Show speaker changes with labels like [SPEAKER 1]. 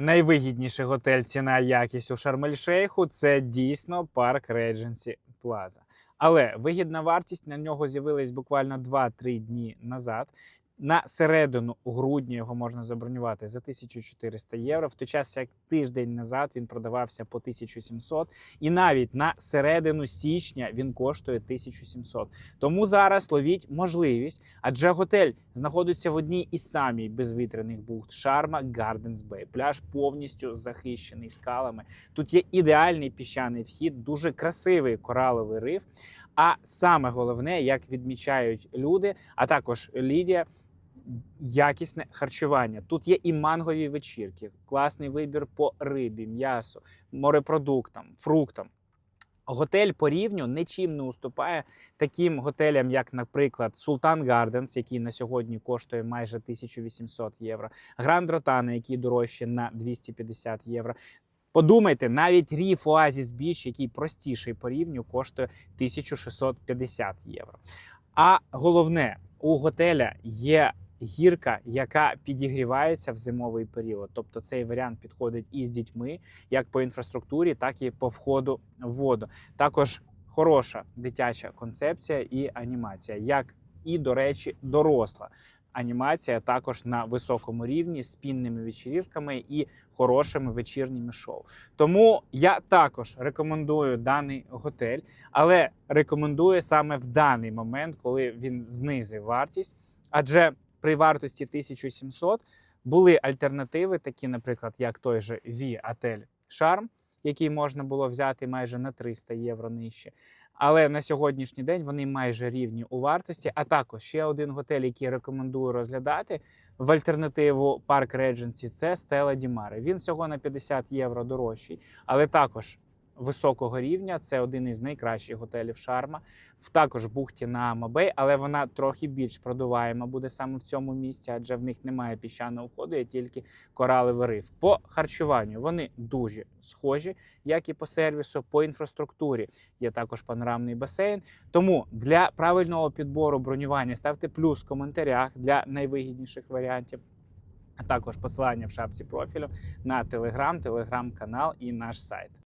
[SPEAKER 1] Найвигідніший готель ціна якість у Шарм-ель-Шейху це дійсно парк Regency Plaza. Але вигідна вартість на нього з'явилась буквально 2-3 дні назад. На середину грудня його можна забронювати за 1400 євро, в той час як тиждень назад він продавався по 1700, і навіть на середину січня він коштує 1700. Тому зараз ловіть можливість, адже готель знаходиться в одній із самій безвітряних бухт Шарма Гарденс Бей. Пляж повністю захищений скалами. Тут є ідеальний піщаний вхід, дуже красивий кораловий риф. А саме головне, як відмічають люди, а також Лідія. Якісне харчування. Тут є і мангові вечірки, класний вибір по рибі, м'ясу, морепродуктам, фруктам. Готель по рівню нічим не уступає таким готелям, як, наприклад, Султан Гарденс, який на сьогодні коштує майже 1800 євро, Гранд Ротана, який дорожче на 250 євро. Подумайте, навіть Ріф Оазіс Біч, який простіший по рівню, коштує 1650 євро. А головне, у готеля є гірка, яка підігрівається в зимовий період. Тобто цей варіант підходить і з дітьми, як по інфраструктурі, так і по входу в воду. Також хороша дитяча концепція і анімація, як і, до речі, доросла. Анімація також на високому рівні з пінними вечірками і хорошими вечірніми шоу. Тому я також рекомендую даний готель, але рекомендую саме в даний момент, коли він знизив вартість. Адже при вартості 1700 були альтернативи, такі, наприклад, як той же V Отель Charm, який можна було взяти майже на 300 євро нижче. Але на сьогоднішній день вони майже рівні у вартості. А також ще один готель, який рекомендую розглядати в альтернативу Парк Редженсі, це Стела Дімари. Він всього на 50 євро дорожчий, але також високого рівня. Це один із найкращих готелів Шарма. В також бухті на Амабей, але вона трохи більш продуваєма буде саме в цьому місці, адже в них немає піщаного входу, є тільки коралевий риф. По харчуванню вони дуже схожі, як і по сервісу, по інфраструктурі. Є також панорамний басейн. Тому для правильного підбору бронювання ставте плюс в коментарях для найвигідніших варіантів. А також посилання в шапці профілю на телеграм, телеграм-канал і наш сайт.